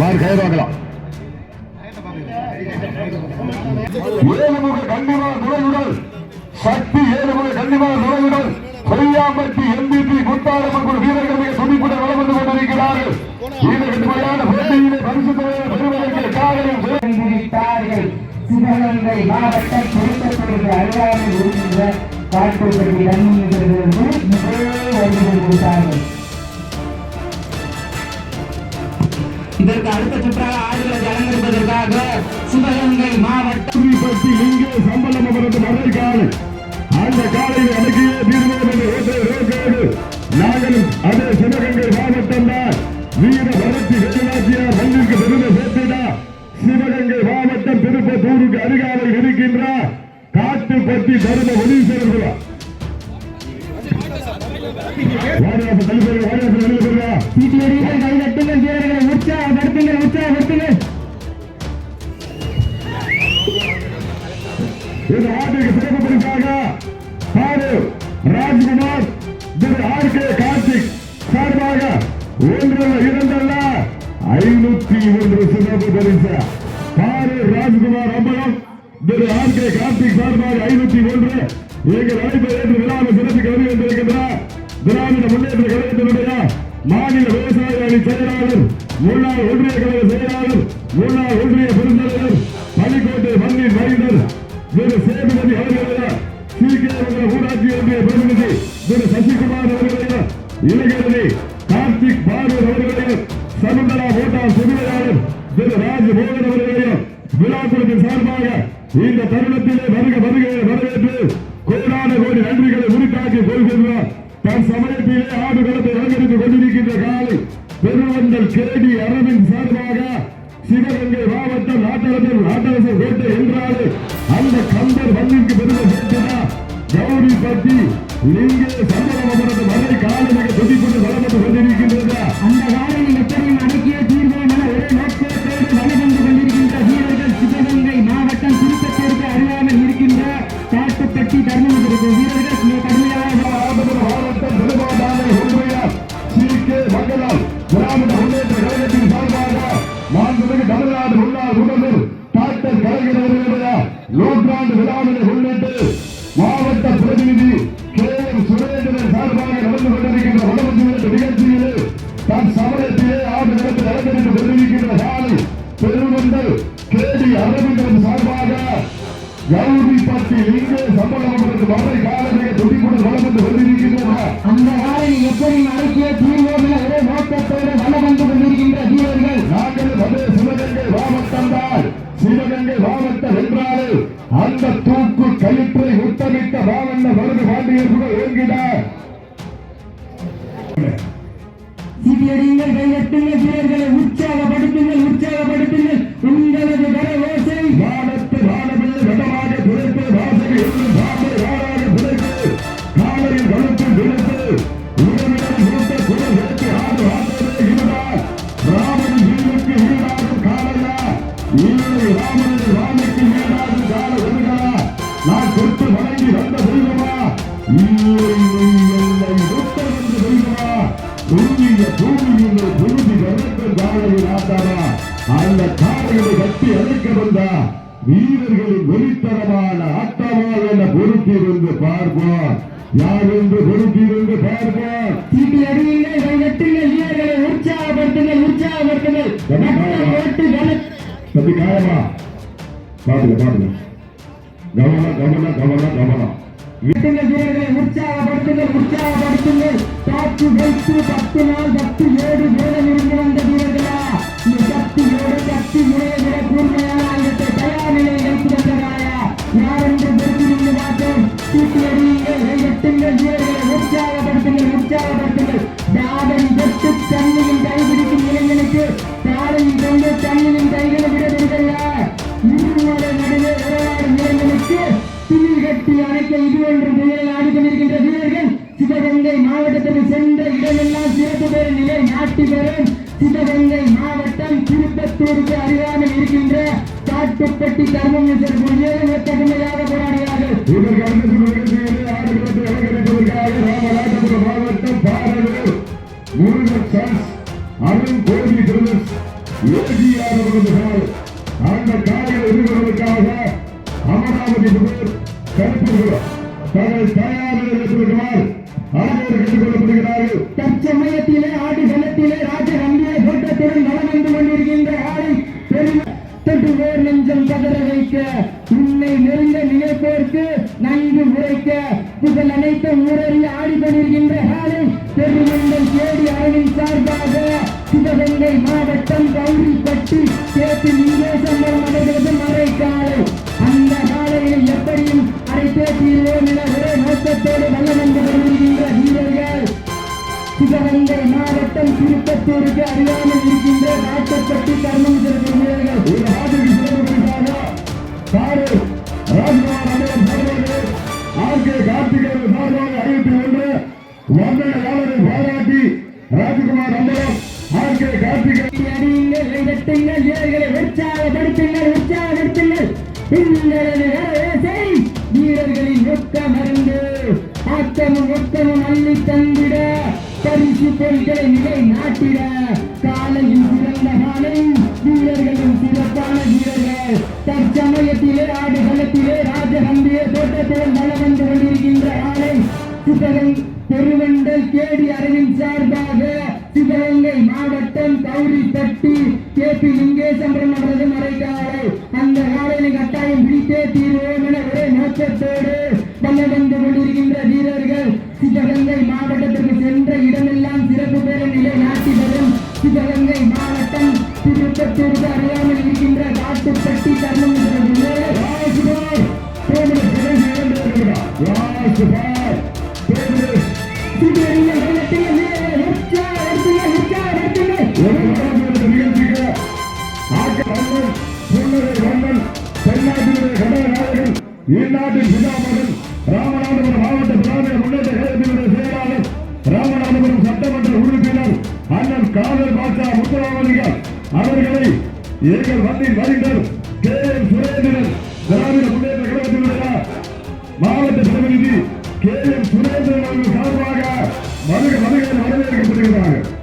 மாறு கயிறு வாங்கலாம் ஏழுமுக கண்டிமா நுழைவுடல் சக்தி ஏழுமுக கண்டிமா நுழைவுடல் கொய்யாம்பட்டி எம்பிபி முத்தாரம்மன் வீரர்கள் மிக துடிப்புடன் வளம் வந்து கொண்டிருக்கிறார்கள். இந்த கடுமையான போட்டியிலே பரிசு தொகையை பெறுவதற்கு சிவகங்கை திருப்பத்தூருக்கு அருகாமையில் இருக்கின்ற காட்டுப்பட்டி முதல் இதற்கு அடுத்த சுற்றாக ஆடுகளை அலங்கரிப்பதற்காக சிவகங்கை மாவட்டம் இங்கே சம்பளம் அவரது மறை காலை. அந்த காலையில் அடக்கியே தீர்வோம் என்று ஓட்டை ரோக்கோடு நாங்களும் அதே சிவகங்கை மாவட்டம் தான். வீர வளர்ச்சி வெள்ளநாச்சியார் மண்ணிற்கு பெருமை சேர்த்திடா. சிவகங்கை மாவட்டம் திருப்பத்தூருக்கு அருகாமையில் இருக்கின்ற. காட்டுப்பட்டி தரும வாடியாசம் தள்ளிப்போங்க வாடியாசம் தள்ளிப்போங்க சீட்டியடிகள் கைதட்டுங்கள் வீரர்களை. இந்த ஆண்டிற்கு சிறப்பு பரிசாக பாரு ராஜ்குமார் திரு ஆர் கே கார்த்திக் சார்பாக ஒன்றல்ல இரண்டல்ல ஐநூத்தி ஒன்று சிறப்பு பரிசு. பாரு ராஜ்குமார் அம்பலம் திரு ஆர் கே கார்த்திக் சார்பாக ஐநூத்தி ஒன்று. எங்கள் அழைப்பை ஏற்று விழாவை சிறப்பிக்க வருகின்றிருக்கின்றார் திராவிட முன்னேற்ற கழகத்தினுடைய மாநில விவசாய அணி செயலாளர் முன்னாள் ஒன்றிய கழக செயலாளர் முன்னாள் ஒன்றிய பெருந்தலைவர் பள்ளிக்கோட்டை மண்ணின் மைந்தர் திரு சேதுபதி அவர்களையா சீக்கிரம் ஊராட்சி ஒன்றிய பிரதிநிதி திரு சசிகுமார் அவர்களையா இளைஞரணி கார்த்திக் பாரூர் அவர்களையும் சமுந்தரா மோட்டார் பொதுவையாளர் திரு ராஜமோகன் அவர்களையும் விழாக்குளத்தின் சார்பாக இந்த தருணத்திலே வருக வருகையை வரவேற்று கோடான கோடி நன்றிகளை உரித்தாக்கி கொள்கின்றார் தன் சமயத்திலே ஆடு ஆடுகளத்தை அலங்கரித்துக் கொண்டிருக்கின்ற காலை பெருவந்தல் கேடி அரவிந்த் சார்பாக சிவகங்கை மாவட்டம் நாட்டரசன் நாட்டரசன் கோட்டை என்றாலே அந்த கம்பர் மண்ணிற்கு பெருமை சேர்த்ததா? கௌரி பட்டி லிங்கே சம்பளம் அவரது மலை காலமிக துடிப்பட்டு வளர்ந்து கொண்டிருக்கின்றதா? அந்த காலையில் கௌரிப்பட்டி இங்கே சம்பளம் அவரது மறை காலமிக துடிப்புடன் வளர்ந்து கொண்டிருக்கின்றனர் அந்த எப்படியும் அடக்கிய தீர்வோம் என ஒரே நோக்கத்தோடு வலுவந்து கொண்டிருக்கின்ற வீரர்கள் நாங்கள் அதே சிவகங்கை மாவட்டம் தான். சிவகங்கை மாவட்டம் என்றாலே அந்த வீரர்களின் வெளித்தரமான ஆட்டமா என பொறுத்திருந்து பார்ப்போம் யார் என்று பொறுத்திருந்து பார்ப்போம் சீட்டியடியுங்கள் கையெட்டுங்கள் வீரர்களை உற்சாகப்படுத்துங்கள் உற்சாகப்படுத்துங்கள் தம்பி காயமா பாத்துக்க பாத்துக்க கவனம் கவனம் கவனம் கவனம் வீட்டுங்கள் வீரர்களை உற்சாகப்படுத்துங்கள் உற்சாகப்படுத்துங்கள் காற்று வைத்து பத்து நாள் பத்து ஏழு வேடம் இருந்து வந்த வீரர்களா இந்த சக்தி ஏழு சக்தி முறையை விட கூர்மையான ஆயுதத்தை சிவகங்கை மாவட்டம் திருப்பத்தூருக்கு அருகாமல் இருக்கின்ற காட்டுப்பட்டி தர்மமேஸ்வர் ஏழு கடுமையாக போராடுகிறார்கள் இதற்கு அடுத்த நிகழ்ச்சியிலே ஆடுகளத்தை அலங்கரிப்பதற்காக ராமநாதபுரம் மாவட்டம் பாரலூர் முருகன் சன்ஸ் அருண் கோடி பிரதர்ஸ் ஏசியாக இருந்ததால் அந்த காலையில் எதிர்கொள்வதற்காக அமராவதி புகழ் கருப்பூர் தங்கள் தயார் நிலையத்திற்கால் அனைவரும் எதிர்கொள்ளப்படுகிறார்கள் தற்சமயத்திலே ஆடு கணத்திலே நன்கு இதில் அனைத்து ஊரறி ஆடிக்கொண்டிருக்கின்ற ஆளை பெருமந்தம் தேடி அரவின் சார்பாக சிவகங்கை மாவட்டம் கௌரிப்பட்டி கேட்டு லிங்கேசம்பரம் அவர்களது மறைக்காலை அந்த காலையில் எப்படியும் அழைத்தே தீர்வோம் என ஒரே நோக்கத்தோடு வல்லம் வந்து கொண்டிருக்கின்ற வீரர்கள். சிவகங்கை மாவட்டம் திருப்பத்தூருக்கு அருகாமல் இருக்கின்ற நாட்டப்பட்டி கர்மம் செலுத்தும் வீரர்கள். ஒரு ராஜ்குமார் அமரம் கார்த்திகேயன் சார்பாக அறிவித்து ஒன்று வந்தனையாளரை பாராட்டி ராஜ்குமார் அம்பலம் ஆர்கே கார்த்திகேயன் அடியுங்கள் உற்சாகப்படுத்துங்கள் உற்சாகப்படுத்துங்கள் வீரர்களின் ஒத்த மருந்து ஆத்தமும் ஒத்தமும் அள்ளி தந்திட பரிசு பொருட்களை நிலை நாட்டிட சிவகங்கை பெருமண்டல் கேடி அரவிந்த் சார்பாக சிவகங்கை மாவட்டம் கௌரிப்பட்டி கே பி லிங்கேசம்பரம் அவரது மறைக்காலை. அந்த காலையில் கட்டாயம் பிடித்தே தீர்வோம் என ஒரே நோக்கத்தோடு வல்ல கொண்டிருக்கின்ற வீரர்கள் சிவகங்கை மாவட்டத்திற்கு சென்ற இடமெல்லாம் சிறப்பு பெற நிலை நாட்டி வரும் சிவகங்கை மாவட்டம் திருப்பத்தூருக்கு அறியாமல் இருக்கின்ற காட்டுப்பட்டி தருணம் ராஜ்குமார் தேர்தல் கடைசி இரண்டு இருக்கிறார் ராஜ்குமார் ராமநாதபுரம் மாவட்ட திராவிட முன்னேற்ற கழகத்தினுடைய செயலாளர் ராமநாதபுரம் சட்டமன்ற உறுப்பினர் அண்ணன் காதல் பாட்சா முத்துராமலிங்கம் அவர்களை எங்கள் வண்டின் கே எம் சுரேந்திரன் திராவிட சார்பாக மதுரை வருகையில் வரவேற்கப்படுகிறார்கள்